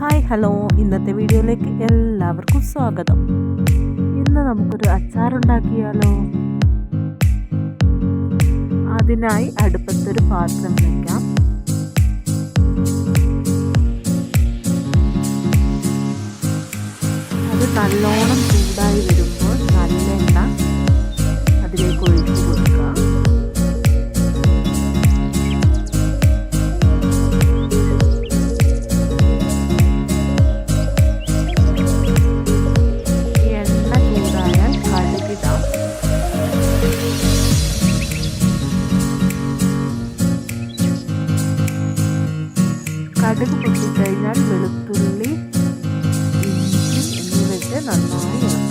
Hi hello. ഇന്നത്തെ വീഡിയോയിലേക്ക് എല്ലാവർക്കും സ്വാഗതം. ഇന്ന് നമുക്കൊരു അച്ചാറുണ്ടാക്കിയാലോ? അതിനായി അടുപ്പത്തൊരു പാത്രം വയ്ക്കാം അത് നല്ലോണം ചൂടായി വരുമ്പോൾ കടുക് പൊട്ടിക്കഴിഞ്ഞാൽ വെളുത്തുള്ളി ഇഞ്ചി എന്നിവയിട്ട് നന്നായി ഇളക്കാം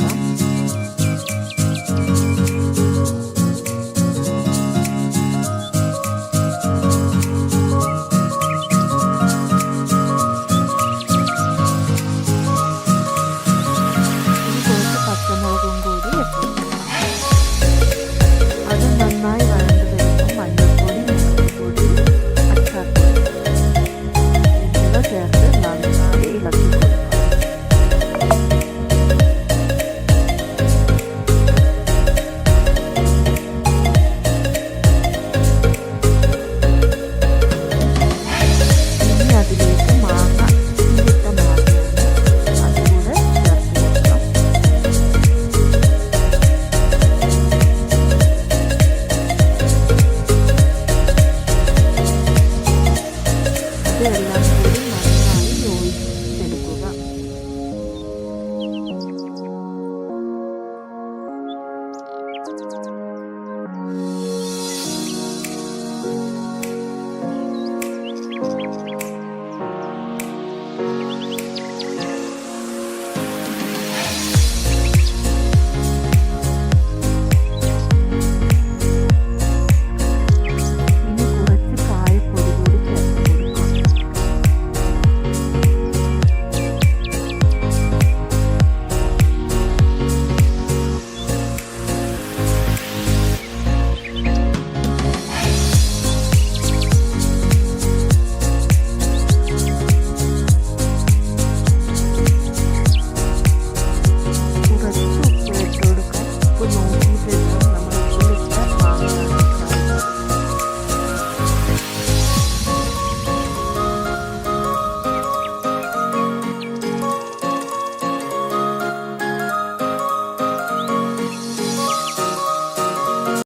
Luna.